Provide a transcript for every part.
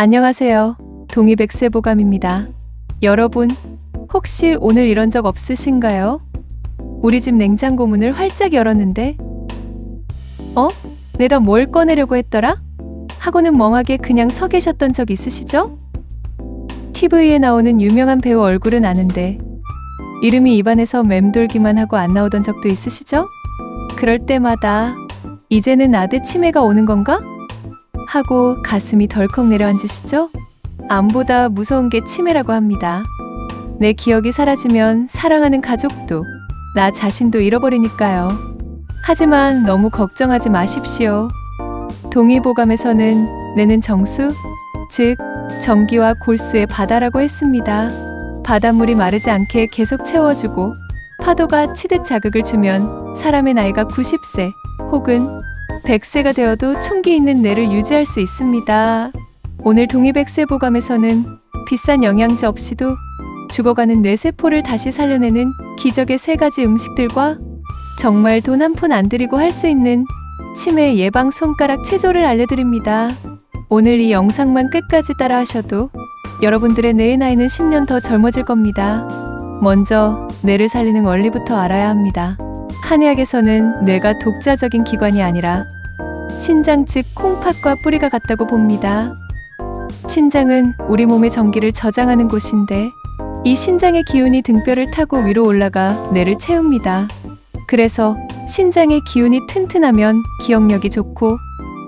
안녕하세요. 동의백세보감입니다. 여러분, 혹시 오늘 이런 적 없으신가요? 우리 집 냉장고 문을 활짝 열었는데, 어? 내가 뭘 꺼내려고 했더라? 하고는 멍하게 그냥 서 계셨던 적 있으시죠? TV에 나오는 유명한 배우 얼굴은 아는데, 이름이 입안에서 맴돌기만 하고 안 나오던 적도 있으시죠? 그럴 때마다, 이제는 아대 치매가 오는 건가? 하고 가슴이 덜컥 내려앉으시죠? 암보다 무서운 게 치매라고 합니다. 내 기억이 사라지면 사랑하는 가족도 나 자신도 잃어버리니까요. 하지만 너무 걱정하지 마십시오. 동의보감에서는 내는 정수, 즉 전기와 골수의 바다라고 했습니다. 바닷물이 마르지 않게 계속 채워주고 파도가 치듯 자극을 주면 사람의 나이가 90세 혹은 100세가 되어도 총기 있는 뇌를 유지할 수 있습니다. 오늘 동의백세 보감에서는 비싼 영양제 없이도 죽어가는 뇌세포를 다시 살려내는 기적의 세 가지 음식들과 정말 돈 한 푼 안 들이고 할 수 있는 치매 예방 손가락 체조를 알려드립니다. 오늘 이 영상만 끝까지 따라 하셔도 여러분들의 뇌의 나이는 10년 더 젊어질 겁니다. 먼저 뇌를 살리는 원리부터 알아야 합니다. 한의학에서는 뇌가 독자적인 기관이 아니라 신장 즉 콩팥과 뿌리가 같다고 봅니다. 신장은 우리 몸의 전기를 저장하는 곳인데 이 신장의 기운이 등뼈를 타고 위로 올라가 뇌를 채웁니다. 그래서 신장의 기운이 튼튼하면 기억력이 좋고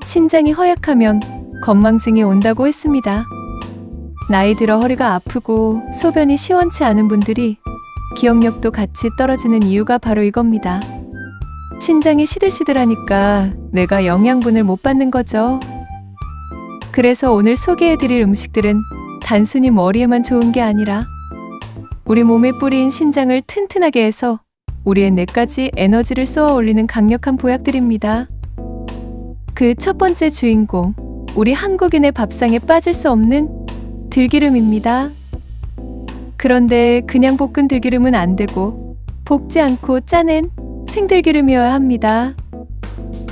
신장이 허약하면 건망증이 온다고 했습니다. 나이 들어 허리가 아프고 소변이 시원치 않은 분들이 기억력도 같이 떨어지는 이유가 바로 이겁니다. 신장이 시들시들하니까 내가 영양분을 못 받는 거죠. 그래서 오늘 소개해드릴 음식들은 단순히 머리에만 좋은 게 아니라 우리 몸에 뿌린 신장을 튼튼하게 해서 우리의 뇌까지 에너지를 쏘아 올리는 강력한 보약들입니다. 그 첫 번째 주인공, 우리 한국인의 밥상에 빠질 수 없는 들기름입니다. 그런데 그냥 볶은 들기름은 안 되고 볶지 않고 짜낸 생들 기름이어야 합니다.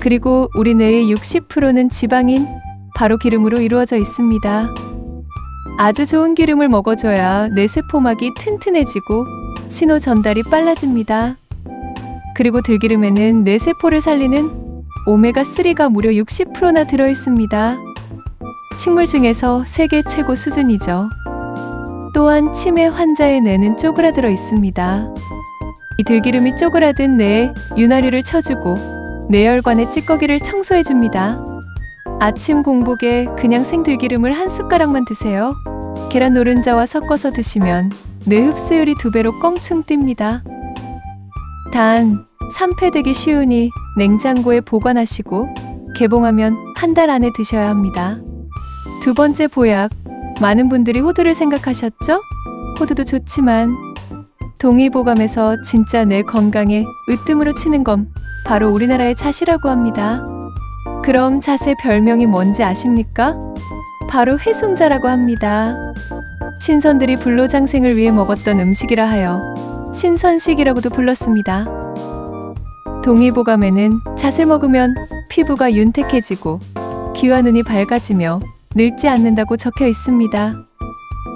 그리고 우리 뇌의 60%는 지방인 바로 기름으로 이루어져 있습니다. 아주 좋은 기름을 먹어줘야 뇌 세포막이 튼튼해지고 신호 전달이 빨라집니다. 그리고 들기름에는 뇌 세포를 살리는 오메가3가 무려 60%나 들어 있습니다. 식물 중에서 세계 최고 수준이죠. 또한 치매 환자의 뇌는 쪼그라들어 있습니다. 이 들기름이 쪼그라든 뇌에 윤활유를 쳐주고 뇌혈관의 찌꺼기를 청소해줍니다. 아침 공복에 그냥 생들기름을 한 숟가락만 드세요. 계란 노른자와 섞어서 드시면 뇌 흡수율이 두 배로 껑충 뜁니다. 단, 산패되기 쉬우니 냉장고에 보관하시고 개봉하면 한 달 안에 드셔야 합니다. 두 번째 보약. 많은 분들이 호두를 생각하셨죠? 호두도 좋지만 동의보감에서 진짜 뇌 건강에 으뜸으로 치는 건 바로 우리나라의 잣이라고 합니다. 그럼 잣의 별명이 뭔지 아십니까? 바로 회송자라고 합니다. 신선들이 불로장생을 위해 먹었던 음식이라 하여 신선식이라고도 불렀습니다. 동의보감에는 잣을 먹으면 피부가 윤택해지고 귀와 눈이 밝아지며 늙지 않는다고 적혀 있습니다.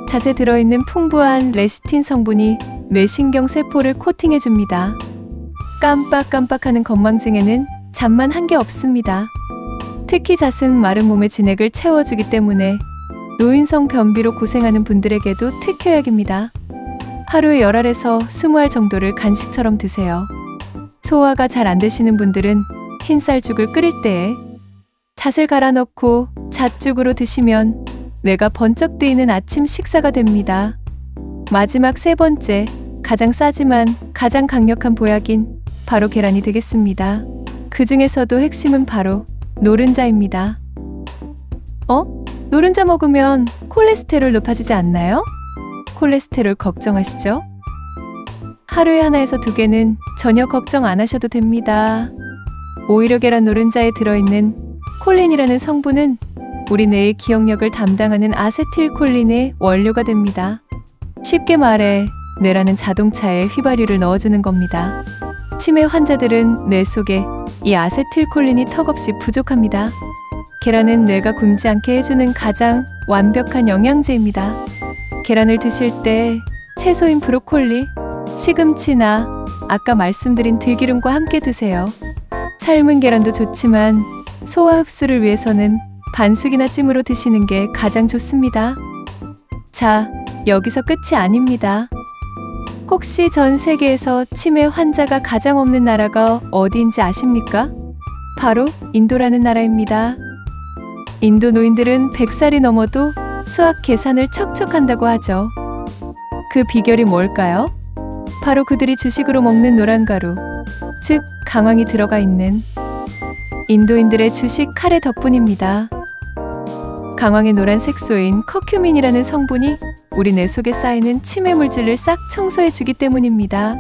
잣에 들어있는 풍부한 레시틴 성분이 뇌신경 세포를 코팅해 줍니다. 깜빡깜빡하는 건망증에는 잠만 한 게 없습니다. 특히 잣은 마른 몸의 진액을 채워주기 때문에 노인성 변비로 고생하는 분들에게도 특효약입니다. 하루에 10알에서 20알 정도를 간식처럼 드세요. 소화가 잘 안 되시는 분들은 흰쌀죽을 끓일 때에 잣을 갈아 넣고 잣죽으로 드시면 뇌가 번쩍 뜨이는 아침 식사가 됩니다. 마지막 세 번째, 가장 싸지만 가장 강력한 보약인 바로 계란이 되겠습니다. 그 중에서도 핵심은 바로 노른자입니다. 어? 노른자 먹으면 콜레스테롤 높아지지 않나요? 콜레스테롤 걱정하시죠? 하루에 하나에서 두 개는 전혀 걱정 안 하셔도 됩니다. 오히려 계란 노른자에 들어있는 콜린이라는 성분은 우리 뇌의 기억력을 담당하는 아세틸콜린의 원료가 됩니다. 쉽게 말해 뇌라는 자동차에 휘발유를 넣어주는 겁니다. 치매 환자들은 뇌 속에 이 아세틸콜린이 턱없이 부족합니다. 계란은 뇌가 굶지 않게 해주는 가장 완벽한 영양제입니다. 계란을 드실 때 채소인 브로콜리, 시금치나 아까 말씀드린 들기름과 함께 드세요. 삶은 계란도 좋지만 소화 흡수를 위해서는 반숙이나 찜으로 드시는 게 가장 좋습니다. 자, 여기서 끝이 아닙니다. 혹시 전 세계에서 치매 환자가 가장 없는 나라가 어디인지 아십니까? 바로 인도라는 나라입니다. 인도 노인들은 100살이 넘어도 수학 계산을 척척 한다고 하죠. 그 비결이 뭘까요? 바로 그들이 주식으로 먹는 노란가루, 즉 강황이 들어가 있는 인도인들의 주식 카레 덕분입니다. 강황의 노란 색소인 커큐민이라는 성분이 우리 뇌 속에 쌓이는 치매 물질을 싹 청소해 주기 때문입니다.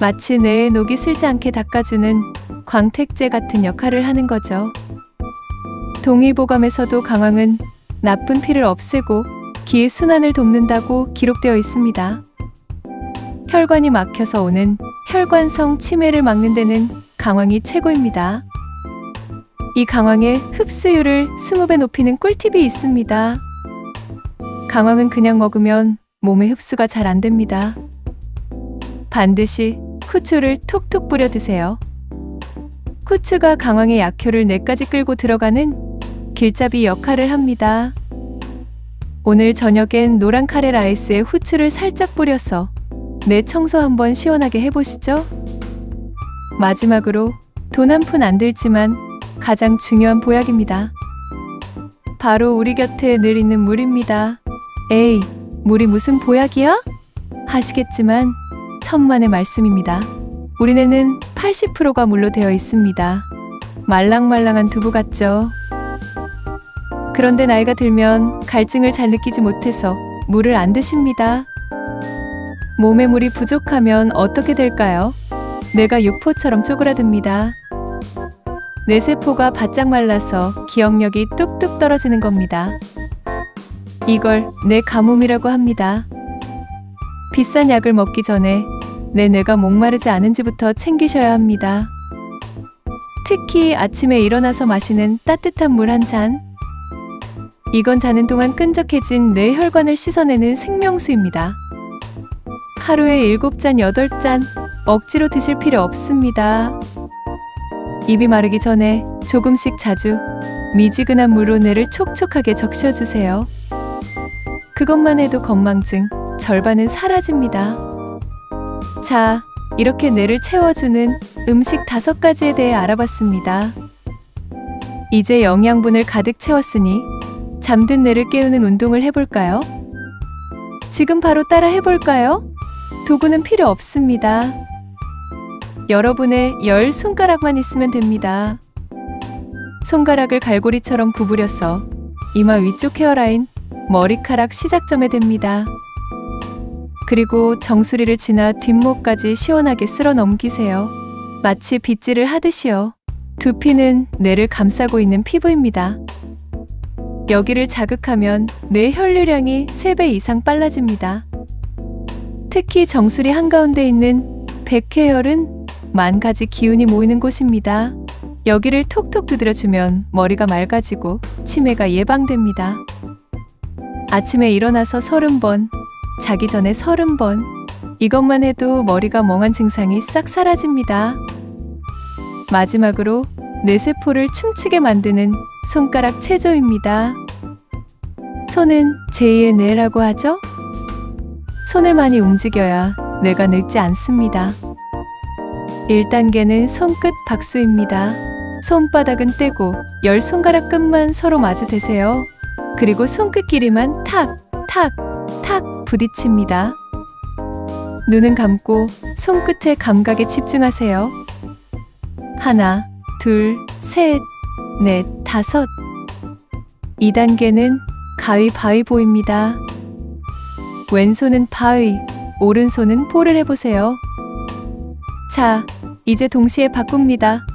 마치 뇌에 녹이 슬지 않게 닦아주는 광택제 같은 역할을 하는 거죠. 동의보감에서도 강황은 나쁜 피를 없애고 기의 순환을 돕는다고 기록되어 있습니다. 혈관이 막혀서 오는 혈관성 치매를 막는 데는 강황이 최고입니다. 이 강황의 흡수율을 20배 높이는 꿀팁이 있습니다. 강황은 그냥 먹으면 몸에 흡수가 잘 안 됩니다. 반드시 후추를 톡톡 뿌려 드세요. 후추가 강황의 약효를 뇌까지 끌고 들어가는 길잡이 역할을 합니다. 오늘 저녁엔 노란 카레 라이스에 후추를 살짝 뿌려서 뇌 청소 한번 시원하게 해보시죠. 마지막으로 돈 한 푼 안 들지만 가장 중요한 보약입니다. 바로 우리 곁에 늘 있는 물입니다. 에이, 물이 무슨 보약이야? 하시겠지만 천만의 말씀입니다. 우리 뇌는 80%가 물로 되어 있습니다. 말랑말랑한 두부 같죠? 그런데 나이가 들면 갈증을 잘 느끼지 못해서 물을 안 드십니다. 몸에 물이 부족하면 어떻게 될까요? 뇌가 육포처럼 쪼그라듭니다. 뇌세포가 바짝 말라서 기억력이 뚝뚝 떨어지는 겁니다. 이걸 뇌 가뭄이라고 합니다. 비싼 약을 먹기 전에 내 뇌가 목마르지 않은지부터 챙기셔야 합니다. 특히 아침에 일어나서 마시는 따뜻한 물 한 잔. 이건 자는 동안 끈적해진 뇌 혈관을 씻어내는 생명수입니다. 하루에 7잔, 8잔 억지로 드실 필요 없습니다. 입이 마르기 전에 조금씩 자주 미지근한 물로 뇌를 촉촉하게 적셔주세요. 그것만 해도 건망증 절반은 사라집니다. 자, 이렇게 뇌를 채워주는 음식 다섯 가지에 대해 알아봤습니다. 이제 영양분을 가득 채웠으니 잠든 뇌를 깨우는 운동을 해볼까요? 지금 바로 따라 해볼까요? 도구는 필요 없습니다. 여러분의 열 손가락만 있으면 됩니다. 손가락을 갈고리처럼 구부려서 이마 위쪽 헤어라인, 머리카락 시작점에 댑니다. 그리고 정수리를 지나 뒷목까지 시원하게 쓸어 넘기세요. 마치 빗질을 하듯이요. 두피는 뇌를 감싸고 있는 피부입니다. 여기를 자극하면 뇌 혈류량이 3배 이상 빨라집니다. 특히 정수리 한가운데 있는 백회혈은 만 가지 기운이 모이는 곳입니다. 여기를 톡톡 두드려주면 머리가 맑아지고 치매가 예방됩니다. 아침에 일어나서 서른 번, 자기 전에 서른 번, 이것만 해도 머리가 멍한 증상이 싹 사라집니다. 마지막으로 뇌세포를 춤추게 만드는 손가락 체조입니다. 손은 제2의 뇌라고 하죠? 손을 많이 움직여야 뇌가 늙지 않습니다. 1단계는 손끝 박수입니다. 손바닥은 떼고 열 손가락 끝만 서로 마주 대세요. 그리고 손끝끼리만 탁, 탁, 탁 부딪힙니다. 눈은 감고 손끝의 감각에 집중하세요. 하나, 둘, 셋, 넷, 다섯. 2단계는 가위바위보입니다. 왼손은 바위, 오른손은 포를 해보세요. 자, 이제 동시에 바꿉니다.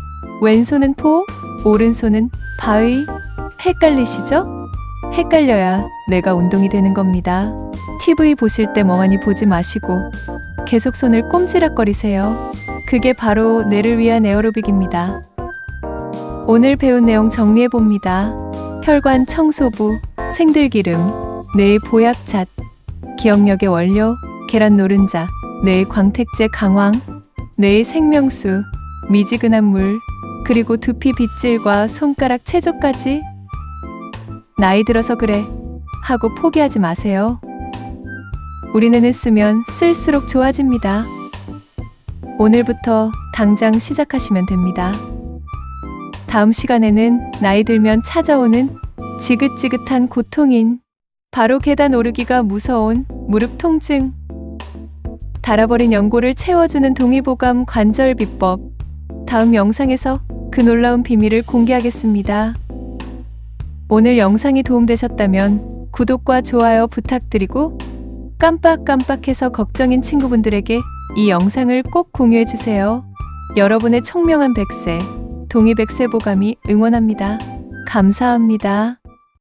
왼손은 포, 오른손은 바위. 헷갈리시죠? 헷갈려야 내가 운동이 되는 겁니다. TV 보실 때 멍하니 보지 마시고 계속 손을 꼼지락거리세요. 그게 바로 뇌를 위한 에어로빅입니다. 오늘 배운 내용 정리해 봅니다. 혈관 청소부, 생들기름, 뇌의 보약잣, 기억력의 원료, 계란 노른자, 뇌의 광택제 강황, 뇌의 생명수, 미지근한 물, 그리고 두피 빗질과 손가락 체조까지 나이 들어서 그래 하고 포기하지 마세요. 우리는 쓰면 쓸수록 좋아집니다. 오늘부터 당장 시작하시면 됩니다. 다음 시간에는 나이 들면 찾아오는 지긋지긋한 고통인 바로 계단 오르기가 무서운 무릎 통증, 달아버린 연골을 채워주는 동의보감 관절 비법, 다음 영상에서 그 놀라운 비밀을 공개하겠습니다. 오늘 영상이 도움되셨다면 구독과 좋아요 부탁드리고 깜빡깜빡해서 걱정인 친구분들에게 이 영상을 꼭 공유해주세요. 여러분의 총명한 백세, 동의백세 보감이 응원합니다. 감사합니다.